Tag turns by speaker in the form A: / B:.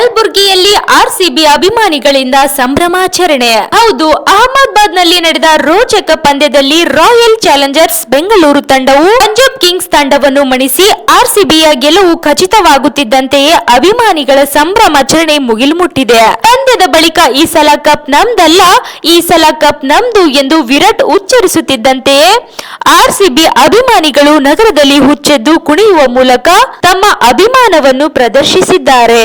A: ಕಲಬುರಗಿಯಲ್ಲಿ ಆರ್ಸಿಬಿ ಅಭಿಮಾನಿಗಳಿಂದ ಸಂಭ್ರಮಾಚರಣೆ ಹೌದು ಅಹಮದಾಬಾದ್ನಲ್ಲಿ ನಡೆದ ರೋಚಕ ಪಂದ್ಯದಲ್ಲಿ ರಾಯಲ್ ಚಾಲೆಂಜರ್ಸ್ ಬೆಂಗಳೂರು ತಂಡವು ಪಂಜಾಬ್ ಕಿಂಗ್ಸ್ ತಂಡವನ್ನು ಮಣಿಸಿ ಆರ್ಸಿಬಿಯ ಗೆಲುವು ಖಚಿತವಾಗುತ್ತಿದ್ದಂತೆಯೇ ಅಭಿಮಾನಿಗಳ ಸಂಭ್ರಮಾಚರಣೆ ಮುಗಿಲು ಮುಟ್ಟಿದೆ ಪಂದ್ಯದ ಬಳಿಕ ಈ ಸಲ ಕಪ್ ನಮ್ದಲ್ಲ, ಈ ಸಲ ಕಪ್ ನಮ್ದು ಎಂದು ವಿರಾಟ್ ಉಚ್ಚರಿಸುತ್ತಿದ್ದಂತೆಯೇ ಆರ್ಸಿಬಿ ಅಭಿಮಾನಿಗಳು ನಗರದಲ್ಲಿ ಹುಚ್ಚೆದ್ದು ಕುಣಿಯುವ ಮೂಲಕ ತಮ್ಮ ಅಭಿಮಾನವನ್ನು ಪ್ರದರ್ಶಿಸಿದ್ದಾರೆ.